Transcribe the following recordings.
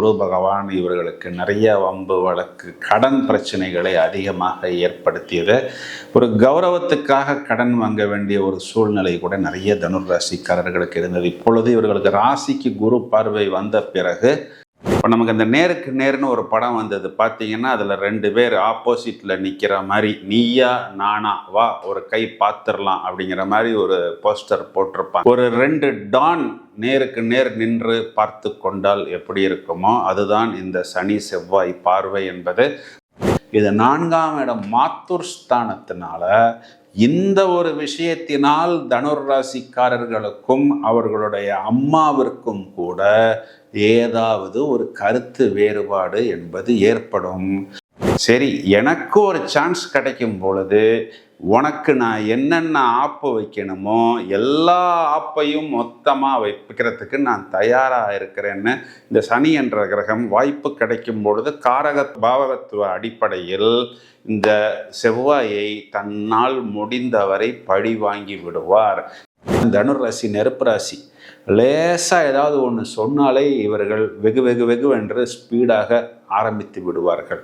குரு பகவான் இவர்களுக்கு நிறைய வம்பு வழக்கு கடன் பிரச்சனைகளை அதிகமாக ஏற்படுத்தியது. ஒரு கௌரவத்துக்காக கடன் வாங்க வேண்டிய ஒரு சூழ்நிலை கூட நிறைய தனுர் ராசிக்காரர்களுக்கு இருந்தது. இப்பொழுது இவர்களுக்கு ராசிக்கு குரு பார்வை வந்த பிறகு இப்போ நமக்கு அந்த நேருக்கு நேர்னு ஒரு படம் வந்தது. பார்த்தீங்கன்னா அதில் ரெண்டு பேர் ஆப்போசிட்டில் நிற்கிற மாதிரி நீயா நானா வா ஒரு கை பார்த்துடலாம் அப்படிங்கிற மாதிரி ஒரு போஸ்டர் போட்டிருப்பாங்க. ஒரு ரெண்டு டான் நேருக்கு நேர் நின்று பார்த்து கொண்டால் எப்படி இருக்குமோ அதுதான் இந்த சனி செவ்வாய் பார்வை என்பது. இது நான்காம் இடம் மாத்தூர் ஸ்தானத்தினால இந்த ஒரு விஷயத்தினால் தனுர் ராசிக்காரர்களுக்கும் அவர்களுடைய அம்மாவிற்கும் கூட ஏதாவது ஒரு கருத்து வேறுபாடு என்பது ஏற்படும். சரி எனக்கு ஒரு சான்ஸ் கிடைக்கும் பொழுது உனக்கு நான் என்னென்ன ஆப்பு வைக்கணுமோ எல்லா ஆப்பையும் மொத்தமாக வைக்கிறதுக்கு நான் தயாராக இருக்கிறேன்னு இந்த சனி என்ற கிரகம் வாய்ப்பு கிடைக்கும் பொழுது காரக பாவகத்துவ அடிப்படையில் இந்த செவ்வாயை தன்னால் முடிந்தவரை பழி வாங்கி விடுவார். தனுர் ராசி நெருப்பு ராசி. லேசாக ஏதாவது ஒன்று சொன்னாலே இவர்கள் வெகு வெகு வெகு என்று ஸ்பீடாக ஆரம்பித்து விடுவார்கள்.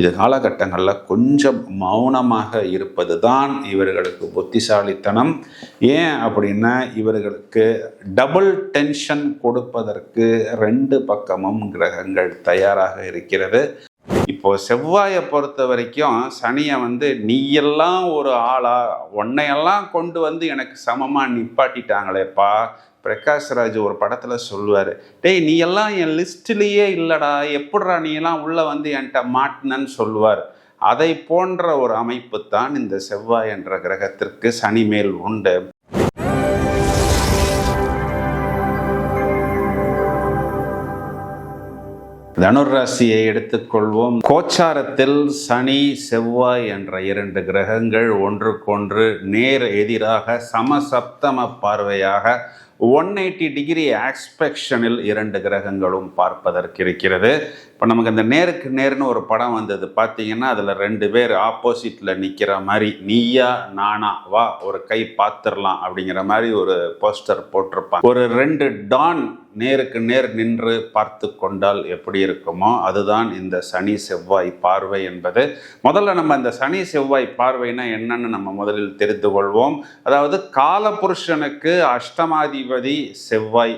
இது காலகட்டங்களில் கொஞ்சம் மௌனமாக இருப்பது தான் இவர்களுக்கு புத்திசாலித்தனம். ஏன் அப்படின்னா இவர்களுக்கு டபுள் டென்ஷன் கொடுப்பதற்கு ரெண்டு பக்கமும் கிரகங்கள் தயாராக இருக்கிறது. இப்போ செவ்வாயை பொறுத்த வரைக்கும் சனியை வந்து நீயெல்லாம் ஒரு ஆளா? உன்னையெல்லாம் கொண்டு வந்து எனக்கு சமமாக நிப்பாட்டிட்டாங்களேப்பா. பிரகாஷ்ராஜ் ஒரு படத்தில் சொல்லுவார் டேய் நீ எல்லாம் என் லிஸ்ட்லேயே இல்லைடா எப்படிடா நீ எல்லாம் உள்ளே வந்து என்கிட்ட மாட்டினன்னு சொல்லுவார். அதை போன்ற ஒரு அமைப்பு தான் இந்த செவ்வாய் என்ற கிரகத்திற்கு சனி மேல் உண்டு. தனுராசியை எடுத்துக்கொள்வோம். கோச்சாரத்தில் சனி செவ்வாய் என்ற இரண்டு கிரகங்கள் ஒன்றுக்கொன்று நேர் எதிராக சமசப்தம பார்வையாக ஒன் எயிட்டி டிகிரி ஆக்ஸ்பெக்ஷனில் இரண்டு கிரகங்களும் பார்ப்பதற்கு இருக்கிறது. இப்போ நமக்கு அந்த நேருக்கு நேர்னு ஒரு படம் வந்தது. பார்த்தீங்கன்னா அதில் ரெண்டு பேர் ஆப்போசிட்டில் நிற்கிற மாதிரி நீயா நானா வா ஒரு கை பார்த்துடலாம் அப்படிங்கிற மாதிரி ஒரு போஸ்டர் போட்டிருப்பாங்க. ஒரு ரெண்டு டான் நேருக்கு நேர் நின்று பார்த்து கொண்டால் எப்படி இருக்குமோ அதுதான் இந்த சனி செவ்வாய் பார்வை என்பது. முதல்ல நம்ம இந்த சனி செவ்வாய் பார்வைனா என்னன்னு நம்ம முதலில் தெரிந்து கொள்வோம். அதாவது காலபுருஷனுக்கு அஷ்டமாதிபதி செவ்வாய்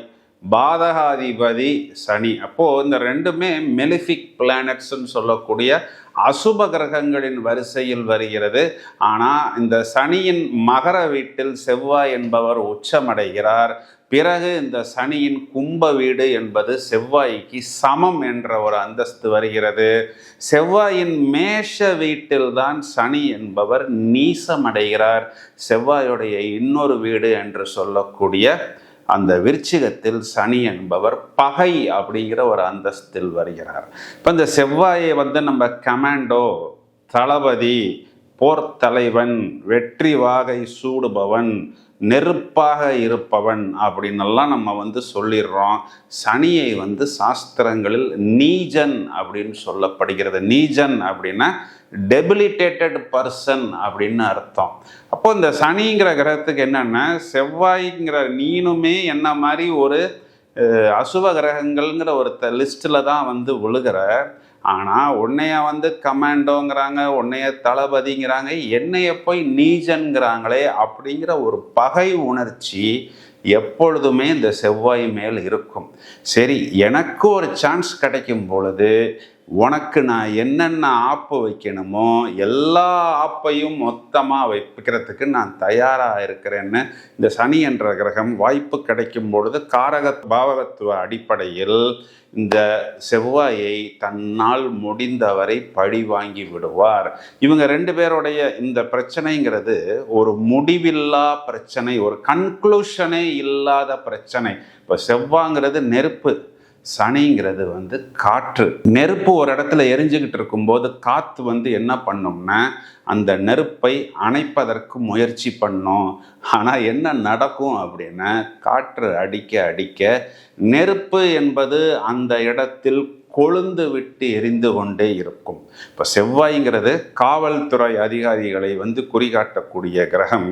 பாதகாதிபதி சனி. அப்போது இந்த ரெண்டுமே மெலிஃபிக் பிளானட்ஸ்ன்னு சொல்லக்கூடிய அசுப கிரகங்களின் வரிசையில் வருகிறது. ஆனால் இந்த சனியின் மகர வீட்டில் செவ்வாய் என்பவர் உச்சமடைகிறார். பிறகு இந்த சனியின் கும்ப வீடு என்பது செவ்வாய்க்கு சமம் என்ற ஒரு அந்தஸ்து வருகிறது. செவ்வாயின் மேஷ வீட்டில்தான் சனி என்பவர் நீசமடைகிறார். செவ்வாயுடைய இன்னொரு வீடு என்று சொல்லக்கூடிய அந்த விருச்சிகத்தில் சனி என்பவர் பகை அப்படிங்கிற ஒரு அந்தஸ்தில் வருகிறார். இப்போ இந்த செவ்வாயை வந்து நம்ம கமாண்டோ தளபதி போர்த்தலைவன் வெற்றி வாகை சூடுபவன் நெருப்பாக இருப்பவன் அப்படின்னெல்லாம் நம்ம வந்து சொல்லிடுறோம். சனியை வந்து சாஸ்திரங்களில் நீஜன் அப்படின்னு சொல்லப்படுகிறது. நீஜன் அப்படின்னா டெபிலிட்டேட்டட் பர்சன் அப்படின்னு அர்த்தம். அப்போ இந்த சனிங்கிற கிரகத்துக்கு என்னென்னா செவ்வாய்ங்கிற நீனுமே என்ன மாதிரி ஒரு அசுவ கிரகங்கள்ங்கிற ஒரு லிஸ்ட்டில் தான் வந்து விழுகிற. ஆனால் உன்னைய வந்து கமாண்டோங்கிறாங்க உன்னைய தளபதிங்கிறாங்க என்னைய போய் நீஜன்கிறாங்களே அப்படிங்கிற ஒரு பகை உணர்ச்சி எப்பொழுதுமே இந்த செவ்வாய் மேல் இருக்கும். சரி எனக்கு ஒரு சான்ஸ் கிடைக்கும் பொழுது உனக்கு நான் என்னென்ன ஆப்பு வைக்கணுமோ எல்லா ஆப்பையும் மொத்தமாக வைக்கிறதுக்கு நான் தயாராக இருக்கிறேன்னு இந்த சனி என்ற கிரகம் வாய்ப்பு கிடைக்கும் பொழுது காரக பாவகத்துவ அடிப்படையில் இந்த செவ்வாயை தன்னால் முடிந்தவரை பழி வாங்கி விடுவார். இவங்க ரெண்டு பேருடைய இந்த பிரச்சனைங்கிறது ஒரு முடிவில்லா பிரச்சனை ஒரு கன்க்ளூஷனே இல்லாத பிரச்சனை. இப்போ செவ்வாங்கிறது நெருப்பு. சனிங்கிறது வந்து காற்று. நெருப்பு ஒரு இடத்துல எரிஞ்சுக்கிட்டு இருக்கும்போது காற்று வந்து என்ன பண்ணும்னா அந்த நெருப்பை அணைப்பதற்கு முயற்சி பண்ணும். ஆனால் என்ன நடக்கும் அப்படின்னா காற்று அடிக்க அடிக்க நெருப்பு என்பது அந்த இடத்தில் கொழுந்து விட்டு எரிந்து கொண்டே இருக்கும். இப்போ செவ்வாய்ங்கிறது காவல்துறை அதிகாரிகளை வந்து குறிகாட்டக்கூடிய கிரகம்.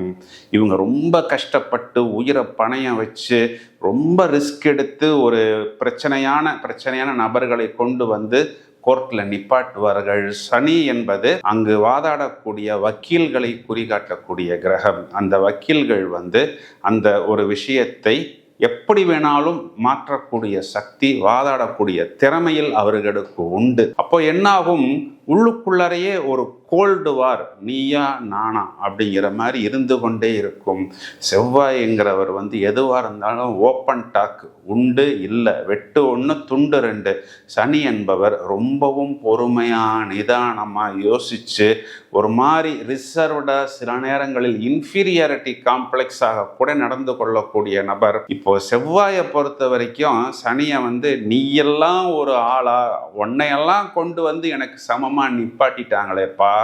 இவங்க ரொம்ப கஷ்டப்பட்டு உயிரை பணையம் வச்சு ரொம்ப ரிஸ்க் எடுத்து ஒரு பிரச்சனையான பிரச்சனையான நபர்களை கொண்டு வந்து கோர்ட்டில் நிப்பாட்டுவார்கள். சனி என்பது அங்கு வாதாடக்கூடிய வக்கீல்களை குறிகாட்டக்கூடிய கிரகம். அந்த வக்கீல்கள் வந்து அந்த ஒரு விஷயத்தை எப்படி வேணாலும் மாற்றக்கூடிய சக்தி வாதாடக்கூடிய திறமையில் அவர்களுக்கு உண்டு. அப்போ என்னாகும்? உள்ளுக்குள்ளறையே ஒரு கோல்டு வார் நீயா நானா அப்படிங்கிற மாதிரி இருந்து கொண்டே இருக்கும். செவ்வாய்ங்கிறவர் வந்து எதுவாக இருந்தாலும் ஓப்பன் டாக் உண்டு இல்லை வெட்டு ஒன்று துண்டு ரெண்டு. சனி என்பவர் ரொம்பவும் பொறுமையாக நிதானமாக யோசித்து ஒரு மாதிரி ரிசர்வ்டாக சில நேரங்களில் இன்ஃபீரியாரிட்டி காம்ப்ளெக்ஸாக கூட நடந்து கொள்ளக்கூடிய நபர். இப்போ செவ்வாயை பொறுத்த வரைக்கும் சனியை வந்து நீயெல்லாம் ஒரு ஆளா உன்னையெல்லாம் கொண்டு வந்து எனக்கு சமம் சமமாக நிப்பாட்டிட்டாங்களேப்பா.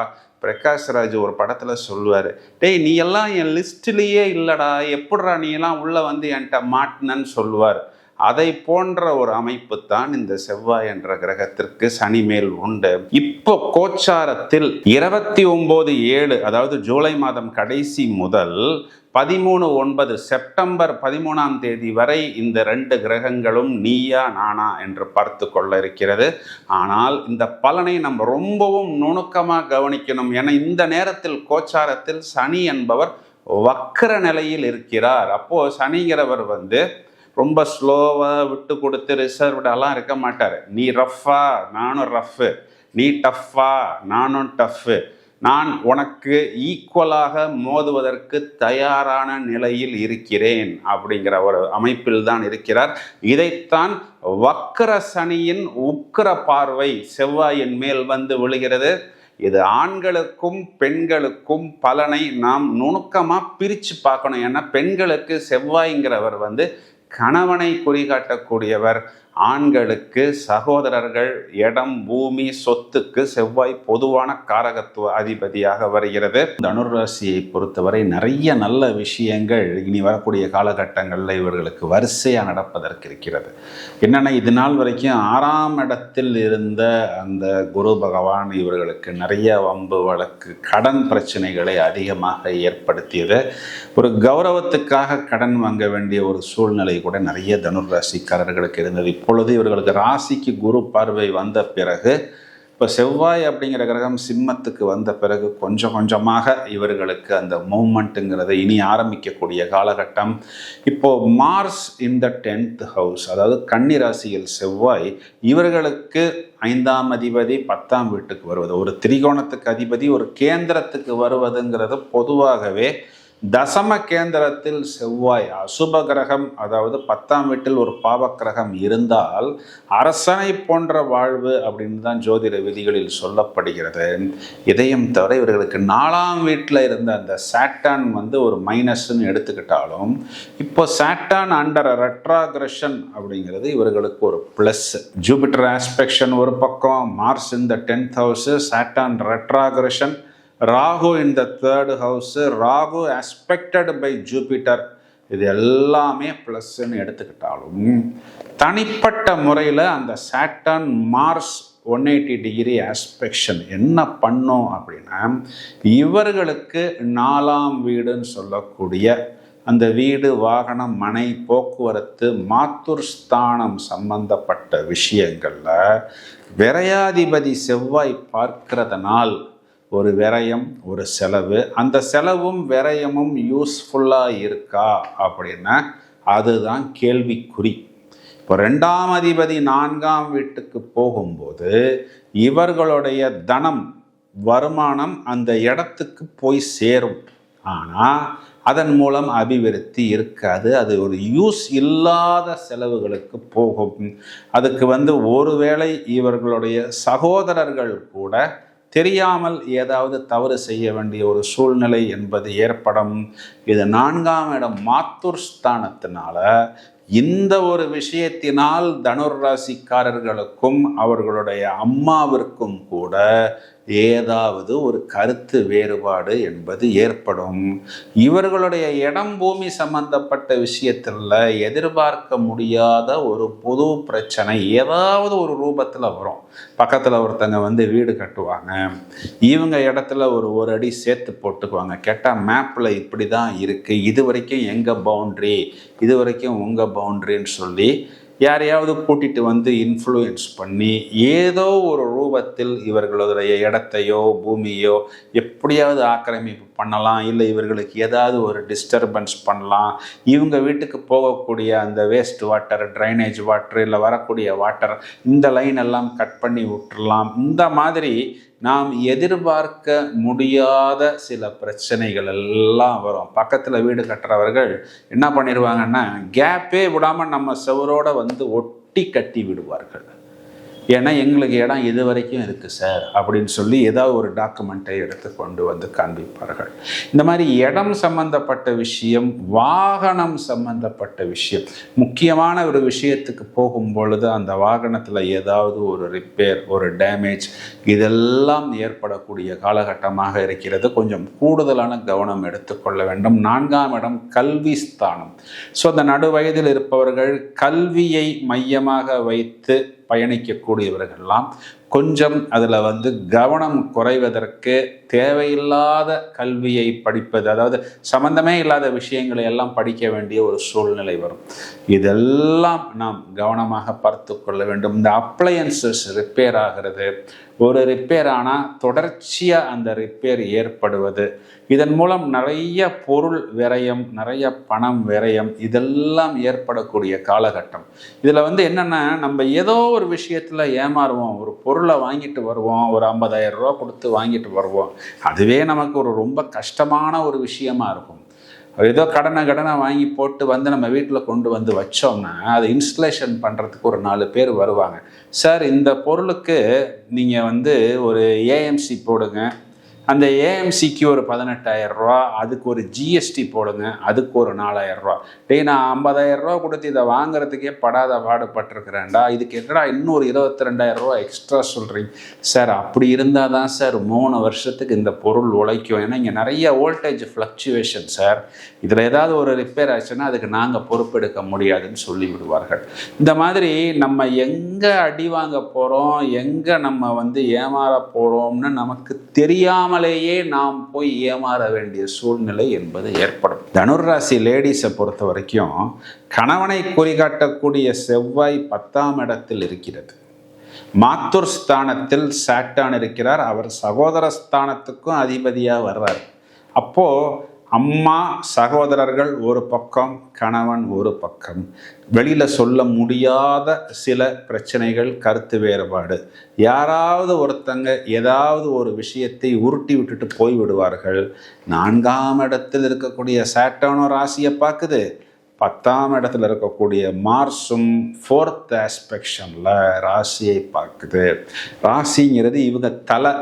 பிரகாஷ்ராஜ் ஒரு படத்தில் சொல்லுவார் டேய் நீ எல்லாம் என் லிஸ்ட்லேயே இல்லைடா எப்படிடா நீ எல்லாம் உள்ளே வந்து என்கிட்ட மாட்டினன்னு சொல்லுவார். அதை போன்ற ஒரு அமைப்பு தான் இந்த செவ்வாய் என்ற கிரகத்திற்கு சனி மேல் உண்டு. இப்போ கோச்சாரத்தில் இருபத்தி ஒன்பது ஏழு அதாவது ஜூலை மாதம் கடைசி முதல் பதிமூணு ஒன்பது செப்டம்பர் பதிமூணாம் தேதி வரை இந்த ரெண்டு கிரகங்களும் நீயா நானா என்று பார்த்து கொள்ள இருக்கிறது. ஆனால் இந்த பலனை நம்ம ரொம்பவும் நுணுக்கமாக கவனிக்கணும். என இந்த நேரத்தில் கோச்சாரத்தில் சனி என்பவர் வக்கர நிலையில் இருக்கிறார். அப்போ சனிங்கிறவர் வந்து ரொம்ப ஸ்லோவாக விட்டு கொடுத்து ரிசர்வ்டெல்லாம் இருக்க மாட்டார். நீ ரஃப்பா நானும் ரஃப்பு நீ டஃப்பா நானும் டஃப்பு நான் உனக்கு ஈக்குவலாக மோதுவதற்கு தயாரான நிலையில் இருக்கிறேன். அப்படிங்கிற ஒரு அமைப்பில் தான் இருக்கிறார். இதைத்தான் வக்கர சனியின் உக்கிர பார்வை செவ்வாயின் மேல் வந்து விழுகிறது. இது ஆண்களுக்கும் பெண்களுக்கும் பலனை நாம் நுணுக்கமாக பிரித்து பார்க்கணும். ஏன்னா பெண்களுக்கு செவ்வாய்ங்கிறவர் வந்து கணவனை குறிகாட்டக்கூடியவர் ஆண்களுக்கு சகோதரர்கள் இடம் பூமி சொத்துக்கு செவ்வாய் பொதுவான காரகத்துவ அதிபதியாக வருகிறது. தனுராசியை பொறுத்தவரை நிறைய நல்ல விஷயங்கள் இனி வரக்கூடிய காலகட்டங்களில் இவர்களுக்கு வரிசையாக நடப்பதற்கு இருக்கிறது. என்னென்னா இது நாள் வரைக்கும் ஆறாம் இடத்தில் இருந்த அந்த குரு பகவான் இவர்களுக்கு நிறைய வம்பு வழக்கு கடன் பிரச்சனைகளை அதிகமாக ஏற்படுத்தியது. ஒரு கௌரவத்துக்காக கடன் வாங்க வேண்டிய ஒரு சூழ்நிலை கூட நிறைய தனுராசிக்காரர்களுக்கு இருந்தது. இப்பொழுது இவர்களுக்கு ராசிக்கு குரு பார்வை வந்த பிறகு இப்போ செவ்வாய் அப்படிங்கிற கிரகம் சிம்மத்துக்கு வந்த பிறகு கொஞ்சம் கொஞ்சமாக இவர்களுக்கு அந்த மூமெண்ட்டுங்கிறத இனி ஆரம்பிக்கக்கூடிய காலகட்டம். இப்போது Mars in the tenth house அதாவது கன்னி ராசியில் செவ்வாய் இவர்களுக்கு ஐந்தாம் அதிபதி பத்தாம் வீட்டுக்கு வருவது. ஒரு திரிகோணத்துக்கு அதிபதி ஒரு கேந்திரத்துக்கு வருவதுங்கிறது பொதுவாகவே தசம கேந்திரத்தில் செவ்வாய் அசுப கிரகம் அதாவது பத்தாம் வீட்டில் ஒரு பாவ கிரகம் இருந்தால் அரசனை போன்ற வாழ்வு அப்படின்னு தான் ஜோதிட விதிகளில் சொல்லப்படுகிறது. இதையும் தவிர இவர்களுக்கு நாலாம் வீட்டில் இருந்த அந்த சாட்டான் வந்து ஒரு மைனஸ்ன்னு எடுத்துக்கிட்டாலும் இப்போ சாட்டான் அண்டர் ரெட்ராகிரஷன் அப்படிங்கிறது இவர்களுக்கு ஒரு ப்ளஸ் ஜூபிட்டர் ஆஸ்பெக்ஷன் ஒரு பக்கம் மார்ஸ் இந்த tenth house Saturn retrogression Rahu in the third house Rahu aspected by Jupiter இது எல்லாமே ப்ளஸ்ன்னு எடுத்துக்கிட்டாலும் தனிப்பட்ட முறையில் அந்த Saturn Mars one eighty degree aspection என்ன பண்ணோம் அப்படின்னா இவர்களுக்கு நாலாம் வீடுன்னு சொல்லக்கூடிய அந்த வீடு வாகனம் மனை போக்குவரத்து மாத்தூர் ஸ்தானம் சம்பந்தப்பட்ட விஷயங்களில் விரையாதிபதி செவ்வாய் பார்க்கிறதுனால் ஒரு விரயம் ஒரு செலவு. அந்த செலவும் விரயமும் யூஸ்ஃபுல்லாக இருக்கா அப்படின்னா அதுதான் கேள்விக்குறி. இப்போ ரெண்டாம் அதிபதி நான்காம் வீட்டுக்கு போகும்போது இவர்களுடைய தனம் வருமானம் அந்த இடத்துக்கு போய் சேரும். ஆனால் அதன் மூலம் அபிவிருத்தி இருக்காது. அது ஒரு யூஸ் இல்லாத செலவுகளுக்கு போகும். அதுக்கு வந்து ஒருவேளை இவர்களுடைய சகோதரர்கள் கூட தெரியாமல் ஏதாவது தவறு செய்ய வேண்டிய ஒரு சூழ்நிலை என்பது ஏற்படும். இது நான்காம் இடம் மாத்தூர் ஸ்தானத்தினால இந்த ஒரு விஷயத்தினால் தனுர் ராசிக்காரர்களுக்கும் அவர்களுடைய அம்மாவிற்கும் கூட ஏதாவது ஒரு கருத்து வேறுபாடு என்பது ஏற்படும். இவர்களுடைய இடம் பூமி சம்பந்தப்பட்ட விஷயத்தில் எதிர்பார்க்க முடியாத ஒரு பொது பிரச்சனை ஏதாவது ஒரு ரூபத்தில் வரும். பக்கத்தில் ஒருத்தங்க வந்து வீடு கட்டுவாங்க. இவங்க இடத்துல ஒரு ஒரு அடி சேர்த்து போட்டுக்குவாங்க. கேட்டால் மேப்பில் இப்படி தான் இருக்குது இது வரைக்கும் எங்கள் பவுண்ட்ரி இது வரைக்கும் உங்கள் பவுண்ட்ரின்னு சொல்லி யாரையாவது கூட்டிட்டு வந்து இன்ஃப்ளூயன்ஸ் பண்ணி ஏதோ ஒரு ரூபத்தில் இவர்களுடைய இடத்தையோ பூமியோ எப்படியாவது ஆக்கிரமிப்பு பண்ணலாம் இல்லை இவர்களுக்கு ஏதாவது ஒரு டிஸ்டர்பன்ஸ் பண்ணலாம். இவங்க வீட்டுக்கு போகக்கூடிய அந்த வேஸ்ட் வாட்டர் ட்ரைனேஜ் வாட்டர் இல்லை வரக்கூடிய வாட்டர் இந்த லைன் எல்லாம் கட் பண்ணி விட்டுறலாம். இந்த மாதிரி நாம் எதிர்பார்க்க முடியாத சில பிரச்சனைகள் எல்லாம் வரும். பக்கத்தில் வீடு கட்டுறவர்கள் என்ன பண்ணிடுவாங்கன்னா கேப்பே விடாமல் நம்ம செவரோடு வந்து ஒட்டி கட்டி விடுவார்கள். ஏன்னா எங்களுக்கு இடம் இது வரைக்கும் இருக்குது சார் அப்படின்னு சொல்லி ஏதாவது ஒரு டாக்குமெண்ட்டை எடுத்து கொண்டு வந்து காண்பிப்பார்கள். இந்த மாதிரி இடம் சம்பந்தப்பட்ட விஷயம் வாகனம் சம்பந்தப்பட்ட விஷயம் முக்கியமான ஒரு விஷயத்துக்கு போகும் பொழுது அந்த வாகனத்தில் ஏதாவது ஒரு ரிப்பேர் ஒரு டேமேஜ் இதெல்லாம் ஏற்படக்கூடிய காலகட்டமாக இருக்கிறது. கொஞ்சம் கூடுதலான கவனம் எடுத்துக்கொள்ள வேண்டும். நான்காம் இடம் கல்வி ஸ்தானம். ஸோ அந்த நடுவயதில் இருப்பவர்கள் கல்வியை மையமாக வைத்து பயணிக்கக்கூடியவர்கள்லாம் கொஞ்சம் அதில் வந்து கவனம் குறைவதற்கு தேவையில்லாத கல்வியை படிப்பது அதாவது சம்பந்தமே இல்லாத விஷயங்களை எல்லாம் படிக்க வேண்டிய ஒரு சூழ்நிலை வரும். இதெல்லாம் நாம் கவனமாக பார்த்து கொள்ள வேண்டும். இந்த அப்ளையன்சஸ் ரிப்பேர் ஆகிறது ஒரு ரிப்பேர் ஆனால் தொடர்ச்சியாக அந்த ரிப்பேர் ஏற்படுவது. இதன் மூலம் நிறைய பொருள் விரயம் நிறைய பணம் விரயம் இதெல்லாம் ஏற்படக்கூடிய காலகட்டம். இதில் வந்து என்னென்னா நம்ம ஏதோ ஒரு விஷயத்தில் ஏமாறுவோம். ஒரு பொருளை வாங்கிட்டு வருவோம். ஒரு ஐம்பதாயிரம் ரூபா கொடுத்து வாங்கிட்டு வருவோம். அதுவே நமக்கு ஒரு ரொம்ப கஷ்டமான ஒரு விஷயமா இருக்கும். ஏதோ கடனை கடனை வாங்கி போட்டு வந்து நம்ம வீட்டில் கொண்டு வந்து வச்சோம்னா அதை இன்ஸ்டலேஷன் பண்ணுறதுக்கு ஒரு நாலு பேர் வருவாங்க. சார் இந்த பொருளுக்கு நீங்கள் வந்து ஒரு ஏஎம்சி போடுங்க. அந்த ஏஎம்சிக்கு ஒரு பதினெட்டாயிரம் ரூபா அதுக்கு ஒரு ஜிஎஸ்டி போடுங்க அதுக்கு ஒரு நாலாயிரம் ரூபா. டேய் நான் ஐம்பதாயிரம் ரூபா கொடுத்து இதை வாங்குறதுக்கே படாத பாடுபட்டிருக்கிறேன்டா. இதுக்கு என்னடா இன்னொரு இருபத்தி ரெண்டாயிரம் ரூபா எக்ஸ்ட்ரா சொல்கிறீங்க சார் அப்படி இருந்தால் தான் சார் மூணு வருஷத்துக்கு இந்த பொருள் உழைக்கும். ஏன்னா இங்கே நிறைய வோல்டேஜ் ஃப்ளக்சுவேஷன் சார். இதில் ஏதாவது ஒரு ரிப்பேர் ஆச்சுன்னா அதுக்கு நாங்கள் பொறுப்பெடுக்க முடியாதுன்னு சொல்லி விடுவார்கள் இந்த மாதிரி நம்ம எங்கே அடி வாங்க போகிறோம்? எங்கே நம்ம வந்து ஏமாற போகிறோம்னு நமக்கு தெரியாமல் தெரியாமலேயே நாம் போய் ஏமாற வேண்டிய சூழ்நிலை என்பது ஏற்படும். தனுர்ராசி லேடிஸை பொறுத்த வரைக்கும் கணவனை குறிகாட்டக்கூடிய செவ்வாய் பத்தாம் இடத்தில் இருக்கிறது. மாத்தூர் ஸ்தானத்தில் சாட்டான் இருக்கிறார். அவர் சகோதர ஸ்தானத்துக்கும் அதிபதியாக வர்றார். அப்போது அம்மா சகோதரர்கள் ஒரு பக்கம் கணவன் ஒரு பக்கம். வெளியில் சொல்ல முடியாத சில பிரச்சனைகள் கருத்து வேறுபாடு. யாராவது ஒருத்தங்க ஏதாவது ஒரு விஷயத்தை உருட்டி விட்டுட்டு போய் விடுவார்கள். நான்காம் இடத்தில் இருக்கக்கூடிய சாட்டோனோ ராசியை பார்க்குது. பத்தாம் இடத்துல இருக்கக்கூடிய மார்ஸும் ஃபோர்த் ஆஸ்பெக்ஷனில் ராசியை பார்க்குது. ராசிங்கிறது இவங்க தலை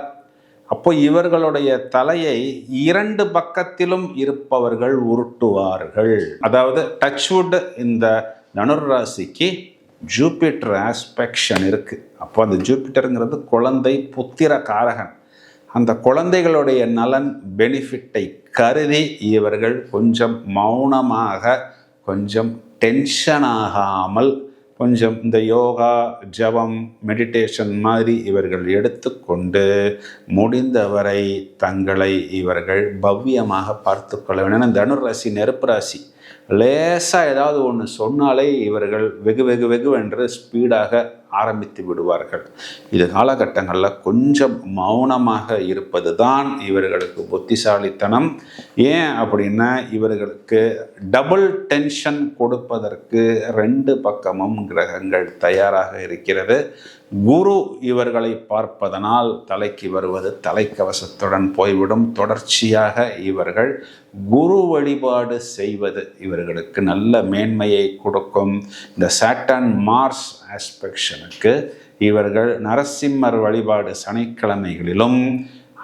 அப்போ இவர்களுடைய தலையை இரண்டு பக்கத்திலும் இருப்பவர்கள் உருட்டுவார்கள். அதாவது டச்வுட் இந்த தனுர்ராசிக்கு ஜூபிட்டர் ஆஸ்பெக்ஷன் இருக்குது அப்போ அந்த ஜூபிட்டருங்கிறது குழந்தை புத்திர காரகன். அந்த குழந்தைகளுடைய நலன் பெனிஃபிட்டை கருதி இவர்கள் கொஞ்சம் மௌனமாக கொஞ்சம் டென்ஷன் ஆகாமல் கொஞ்சம் இந்த யோகா ஜபம் மெடிடேஷன் மாதிரி இவர்கள் எடுத்துக்கொண்டு முடிந்தவரை தங்களை இவர்கள் பவ்யமாக பார்த்து கொள்ள வேண்டும். ஏன்னா தனுர் ராசி நெருப்பு ராசி. லேசாக ஏதாவது ஒன்று சொன்னாலே இவர்கள் வெகு வெகு வெகு என்று ஸ்பீடாக ஆரம்பித்து விடுவார்கள். இது காலகட்டங்களில் கொஞ்சம் மௌனமாக இருப்பது தான் இவர்களுக்கு புத்திசாலித்தனம். ஏன் அப்படின்னா இவர்களுக்கு டபுள் டென்ஷன் கொடுப்பதற்கு ரெண்டு பக்கமும் கிரகங்கள் தயாராக இருக்கிறது. குரு இவர்களை பார்ப்பதனால் தலைக்கு வருவது தலைக்கவசத்துடன் போய்விடும். தொடர்ச்சியாக இவர்கள் குரு வழிபாடு செய்வது இவர்களுக்கு நல்ல மேன்மையை கொடுக்கும். இந்த சாட்டன் மார்ஸ் ஆஸ்பெக்ஷனுக்கு இவர்கள் நரசிம்மர் வழிபாடு சனிக்கிழமைகளிலும்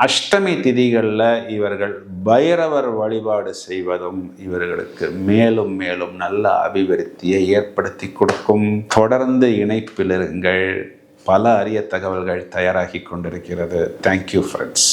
அஷ்டமி திதிகளில் இவர்கள் பைரவர் வழிபாடு செய்வதும் இவர்களுக்கு மேலும் மேலும் நல்ல அபிவிருத்தியை ஏற்படுத்தி கொடுக்கும். தொடர்ந்து இணைப்பில் இருங்கள் பல அரிய தகவல்கள் தயாராகி கொண்டிருக்கிறது. Thank you friends